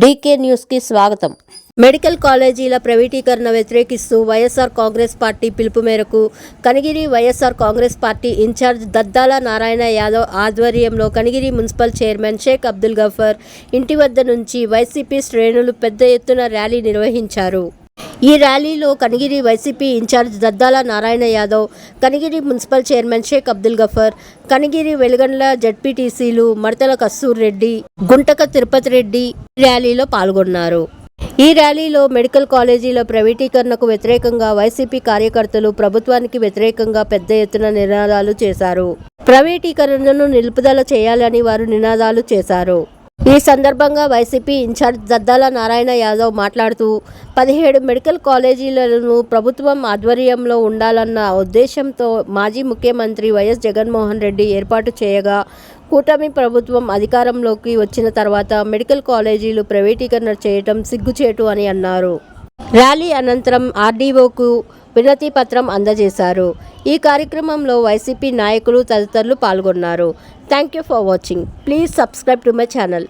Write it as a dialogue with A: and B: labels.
A: DK న్యూస్కి స్వాగతం. Medical కాలేజీల ప్రైవేటీకరణ వ్యతిరేకిస్తూ వైఎస్ఆర్ కాంగ్రెస్ పార్టీ పిలుపు మేరకు Kanigiri YSR Congress party incharge Daddala Narayana Yadav ఆధ్వర్యంలో కనిగిరి మున్సిపల్ చైర్మన్ షేక్ అబ్దుల్ గఫర్ ఇంటి వద్ద నుంచి వైసీపీ శ్రేణులు పెద్ద ఎత్తున ర్యాలీ నిర్వహించారు. ఈ ర్యాలీలో Kanigiri YCP incharge Daddala Narayana Yadav Kanigiri municipal chairman Shaik Abdul Gafar Kanigiri Velugandla జడ్పీటీసీలు మడతల కస్తూర్ రెడ్డి గుంటక తిరుపతి రెడ్డి ర్యాలీలో పాల్గొన్నారు. ఈ ర్యాలీలో మెడికల్ కాలేజీల ప్రైవేటీకరణకు వ్యతిరేకంగా వైసీపీ కార్యకర్తలు ప్రభుత్వానికి వ్యతిరేకంగా పెద్ద ఎత్తున నినాదాలు చేశారు. ప్రైవేటీకరణను నిలుపుదల చేయాలని వారు నినాదాలు చేశారు. ఈ సందర్భంగా వైసీపీ ఇన్ఛార్జ్ దద్దాల నారాయణ యాదవ్ మాట్లాడుతూ పదిహేడు మెడికల్ కాలేజీలను ప్రభుత్వం ఆధ్వర్యంలో ఉండాలన్న ఉద్దేశంతో మాజీ ముఖ్యమంత్రి వైఎస్ జగన్మోహన్ రెడ్డి ఏర్పాటు చేయగా కూటమి ప్రభుత్వం అధికారంలోకి వచ్చిన తర్వాత మెడికల్ కాలేజీలు ప్రైవేటీకరణ చేయటం సిగ్గుచేటు అని అన్నారు. ర్యాలీ అనంతరం ఆర్డీఓకు వినతి పత్రం అందజేశారు. ఈ కార్యక్రమంలో వైసీపీ నాయకులు తదితరులు పాల్గొన్నారు. Thank you for watching. Please subscribe to my channel.